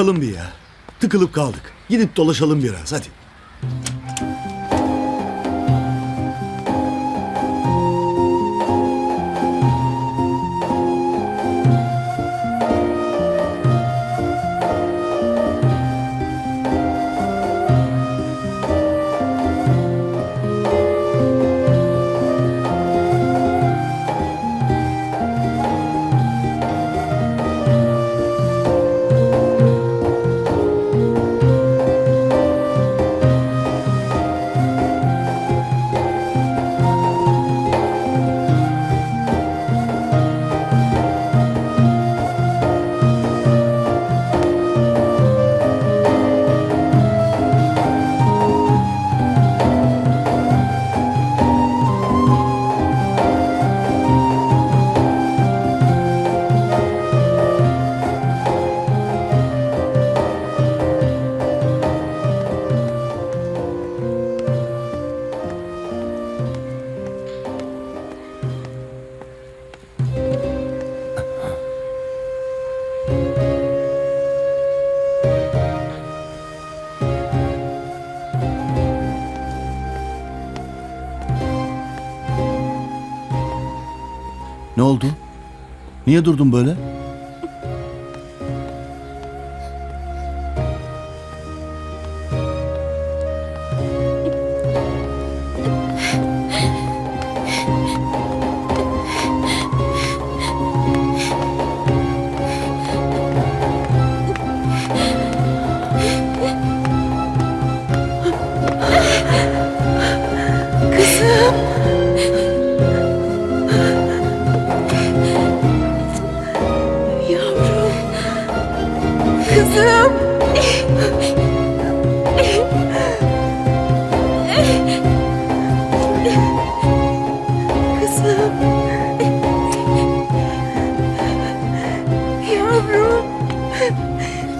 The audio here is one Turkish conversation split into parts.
Çıkalım bir ya. Tıkılıp kaldık. Gidip dolaşalım biraz hadi. Ne oldu? Niye durdun böyle?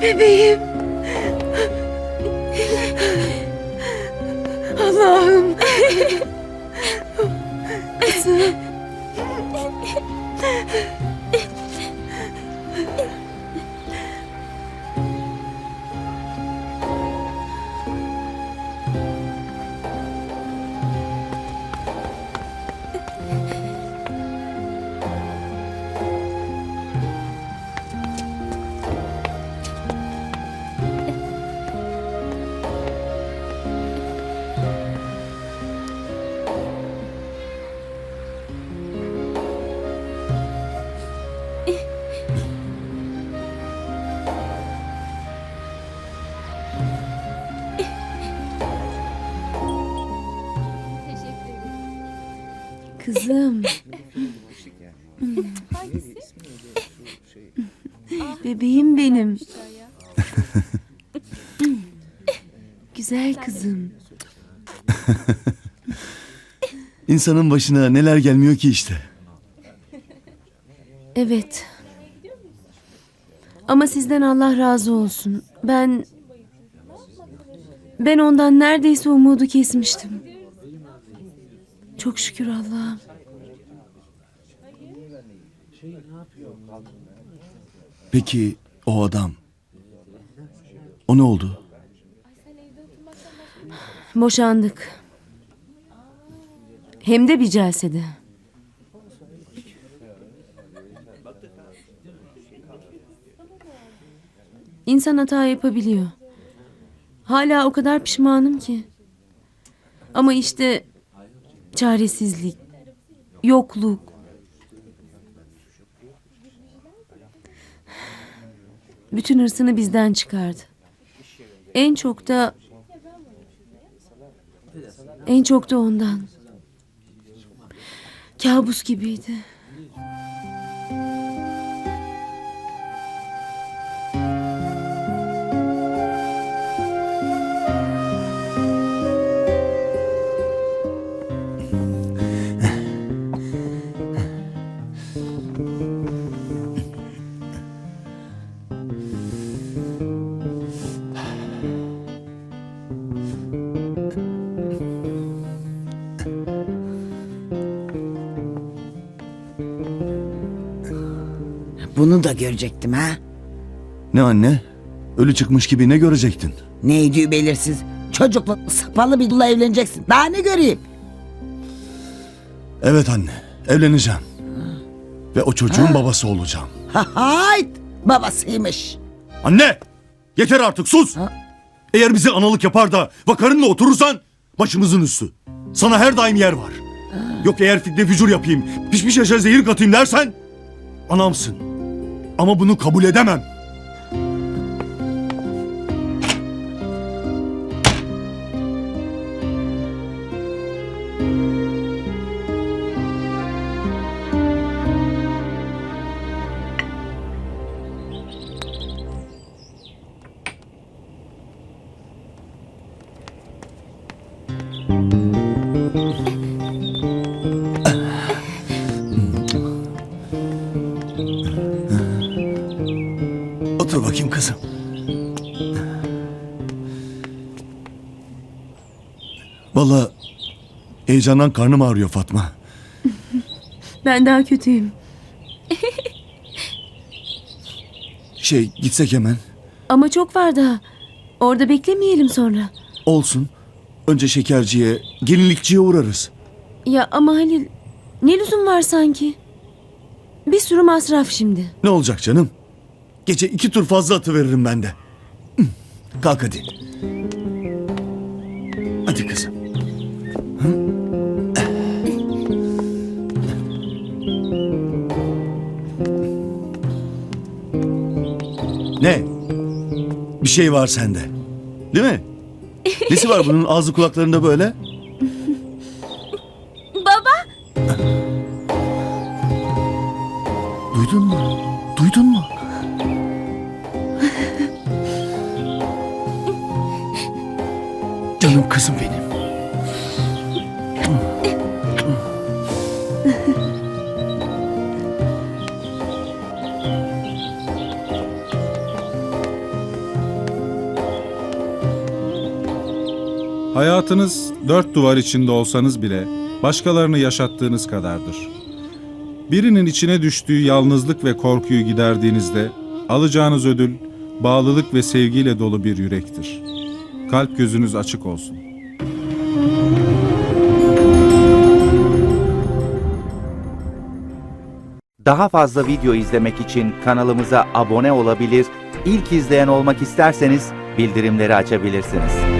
Bebeğim. Kızım. Bebeğim benim. Güzel kızım. İnsanın başına neler gelmiyor ki işte. Evet. Ama sizden Allah razı olsun. Ben ben ondan neredeyse umudu kesmiştim. Çok şükür Allah'ım. Peki o adam? O ne oldu? Boşandık. Hem de bir celsede. İnsan hata yapabiliyor. Hala o kadar pişmanım ki. Ama işte çaresizlik, yokluk. Bütün hırsını bizden çıkardı. En çok da en çok da ondan. Kabus gibiydi. Bunu da görecektim ha. Ne anne? Ölü çıkmış gibi ne görecektin? Neydi belirsiz. Çocuklu sapalı bir dula evleneceksin. Daha ne göreyim? Evet anne, evleneceğim. Ve o çocuğun babası olacağım. Ha hayt. Babasıymış. Anne! Yeter artık sus! Eğer bize analık yapar da vakarınla oturursan başımızın üstü. Sana her daim yer var. Yok eğer fitne fücur yapayım, pişmiş yaşa zehir katayım dersen anamsın. Ama bunu kabul edemem. Otur bakayım kızım. Vallahi heyecandan karnım ağrıyor Fatma. Ben daha kötüyüm. Şey gitsek hemen. Ama çok var daha. Orada beklemeyelim sonra. Olsun. Önce şekerciye, gelinlikçiye uğrarız. Ya ama Halil ne lüzum var sanki? Bir sürü masraf şimdi. Ne olacak canım? Gece iki tur fazla atı veririm ben de. Kalk hadi. Hadi kızım. Ne? Bir şey var sende. Değil mi? Nesi var bunun ağzı kulaklarında böyle? Baba! Duydun mu? Duydun mu? Canım kızım benim. Hayatınız dört duvar içinde olsanız bile başkalarını yaşattığınız kadardır. Birinin içine düştüğü yalnızlık ve korkuyu giderdiğinizde alacağınız ödül bağlılık ve sevgiyle dolu bir yürektir. Kalp gözünüz açık olsun. Daha fazla video izlemek için kanalımıza abone olabilir, ilk izleyen olmak isterseniz bildirimleri açabilirsiniz.